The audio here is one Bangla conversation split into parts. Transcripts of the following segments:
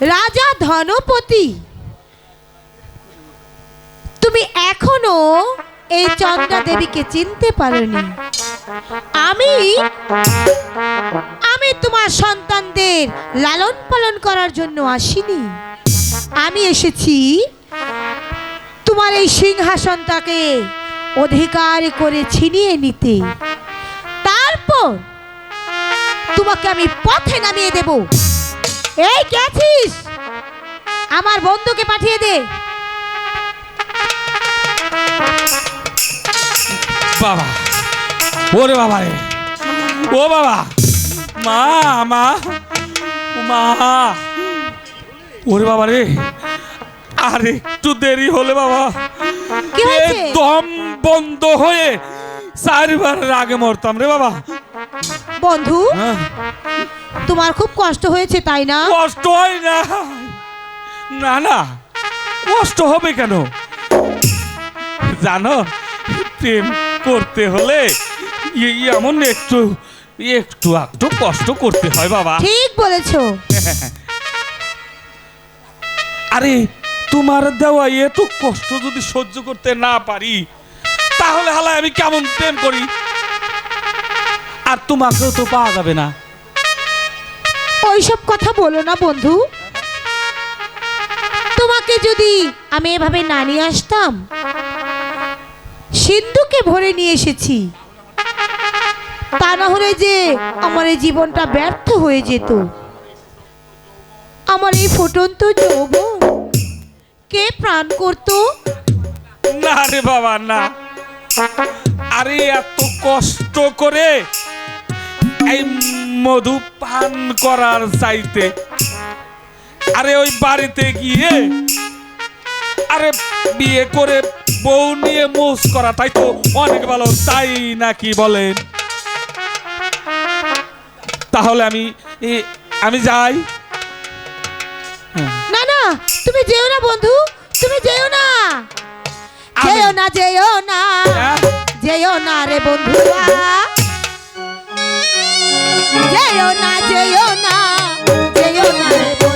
রাজা ধনপতি, তুমি এখনও এই চন্দ্রা দেবীকে চিনতে পারোনি। আমি আমি তোমার সন্তানদের লালন পালন করার জন্য আসিনি। আমি এসেছি তোমার এই সিংহাসনটাকে অধিকার করে ছিনিয়ে নিতে। তারপর তোমাকে আমি পথে নামিয়ে দেব। এই গেছিস আমার বন্ধুকে পাঠিয়ে দে। বাবা ওরে বাবা রে। ও বাবা মা মা মা। ওরে বাবা রে আর একটু দেরি হলে বাবা। কি দম বন্ধ হয়ে চারবার আগে মরতাম রে বাবা। বন্ধু হ্যাঁ, তোমার খুব কষ্ট হয়েছে তাই না? কষ্ট হয় না। না না। কষ্ট হবে কেন? জানো প্রেম করতে হলে এই এমন একটু একটু একটু কষ্ট করতে হয় বাবা। ঠিক বলেছ। আরে তোমার দেওয়া এত কষ্ট যদি সহ্য করতে না পারি তাহলে হালায় আমি কেমন প্রেম করি? আর তোমাকেও তো পাওয়া যাবে না। ওইসব কথা বলো না, বন্ধু। তোমাকে যদি আমি এভাবে না নিয়ে আসতাম, সিন্ধুকে ভরে নিয়ে এসেছি, তা না হলে যে আমার এই জীবনটা ব্যর্থ হয়ে যেত। আমার এই ফুটন্ত যৌবন কে প্রাণ করতো? না রে বাবা, না। আরে, এত কষ্ট করে এই মধু পান করার চাইতে। আরে ওই বাড়িতে গিয়ে আরে বিয়ে করে বউ নিয়ে মোস করা তাই তো অনেক ভালো তাই নাকি বলেন? তাহলে আমি আমি যাই। না না তুমি যেও না বন্ধু তুমি যেও না। যেও না যেও না হ্যাঁ? যেও না রে বন্ধুরা। যেও না যেও না যেও না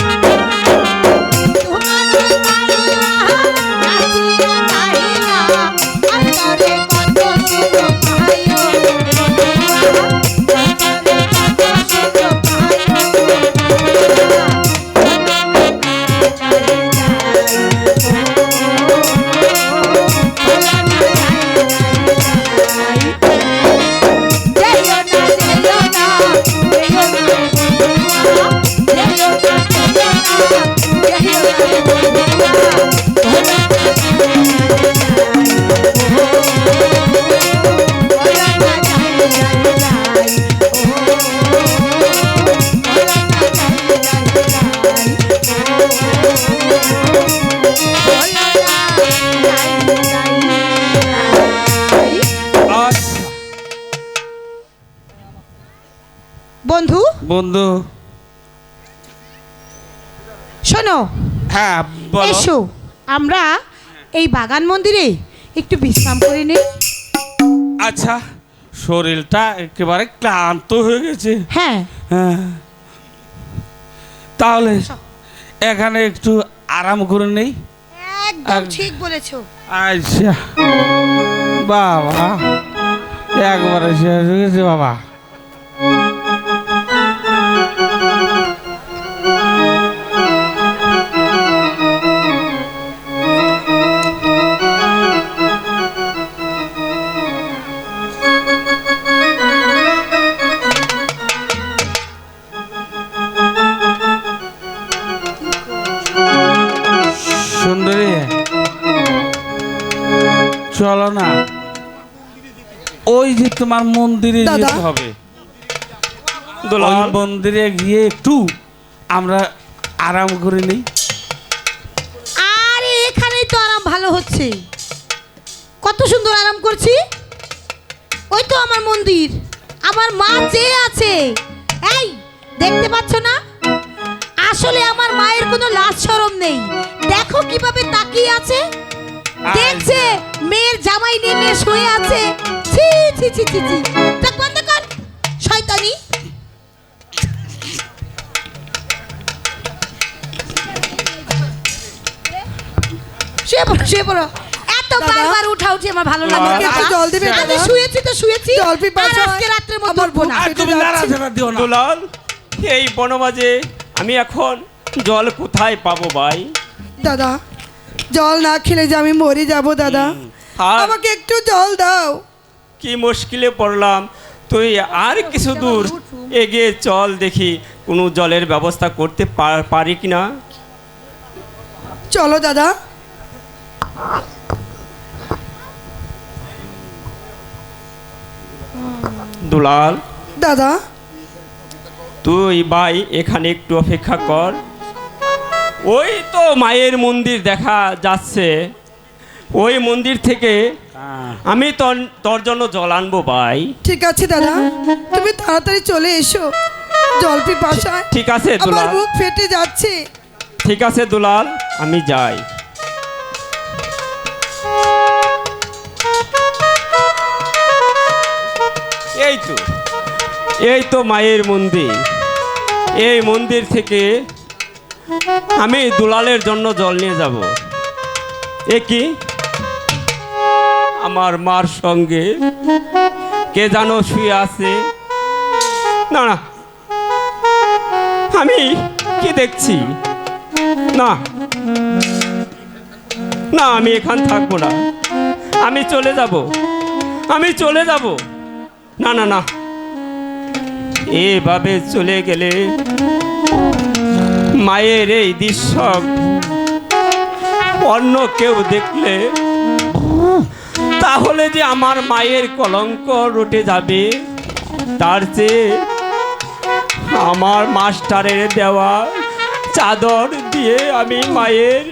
বন্ধু? বন্ধু। শোনো হ্যাঁ বলো। এসো আমরা এই বাগান মন্দিরে একটু বিশ্রাম করে নিই। আচ্ছা শরীরটা একেবারে ক্লান্ত হয়ে গেছে। হ্যাঁ। হ্যাঁ। তাহলে এখানে একটু আরাম করে নেই? একদম ঠিক বলেছ। আচ্ছা। বাবা একবারে শেষ হয়ে গেছে বাবা। চলো না। ওই যে তোমার মন্দিরে যেতে হবে। মন্দিরে গিয়ে একটু আমরা আরাম করে নিই। আরে এখানেই তো আরাম ভালো হচ্ছে। কত সুন্দর আরাম করছি। ওই তো আমার মন্দির। আমার মা চেয়ে আছে। এই দেখতে পাচ্ছ না? আসলে আমার মায়ের কোনো লাজ শরম নেই। দেখো কীভাবে তাকিয়ে আছে। দেখছে। মেয়ের জামাই নিয়ে মেয়ে শুয়ে আছে। ছি ছি ছি ছি ছি। চোখ বন্ধ কর। শয়তানি। শুয়ে পড়ো শুয়ে পড়ো। এত বারবার উঠা উঠি আমার ভালো লাগে আমাকে না। একটু জল দিবে, আমি শুয়েছি তো শুয়েছি। জল পিপাসা আর আজকে রাত্রের মধ্যে আমার উঠবো না। আর তুমি যাচ্ছে। নাড়াচাড়া দিও না। দুলাল এই বনমাঝে আমি এখন জল কোথায় পাবো ভাই? দাদা জল না খেলে যে আমি মরে যাব দাদা। আর আমাকে একটু জল দাও। কি মুশকিলে পড়লাম। তুই আর কিছু দূর এগিয়ে চল দেখি কোনো জলের ব্যবস্থা করতে পার- পারি কি না চলো দাদা। দুলাল। দাদা। তুই ভাই এখানে একটু অপেক্ষা কর। ওই তো মায়ের মন্দির দেখা যাচ্ছে। ওই মন্দির থেকে হ্যাঁ। আমি তোর তোর জন্য জল আনব ভাই। ঠিক আছে দাদা। তুমি তাড়াতাড়ি চলে এসো। জল পিপাসায় ঠিক আছে আমার দুলাল। বুক ফেটে যাচ্ছে। ঠিক আছে দুলাল আমি যাই। এই তো এই তো মায়ের মন্দির। এই মন্দির থেকে আমি দুলালের জন্য জল নিয়ে যাব। এ কি? আমার মার সঙ্গে। কে জানো শুয়ে আছে? না না। আমি কি দেখছি? না। না, আমি এখান থাকব না। আমি চলে যাব। আমি চলে যাব। না না না। এভাবে চলে গেলে মায়ের এই দৃশ্য অন্য কেউ দেখলে তাহলে যে আমার মায়ের কলঙ্ক রটে যাবে, তার চেয়ে আমার মাস্টারের দেওয়া চাদর দিয়ে আমি মায়ের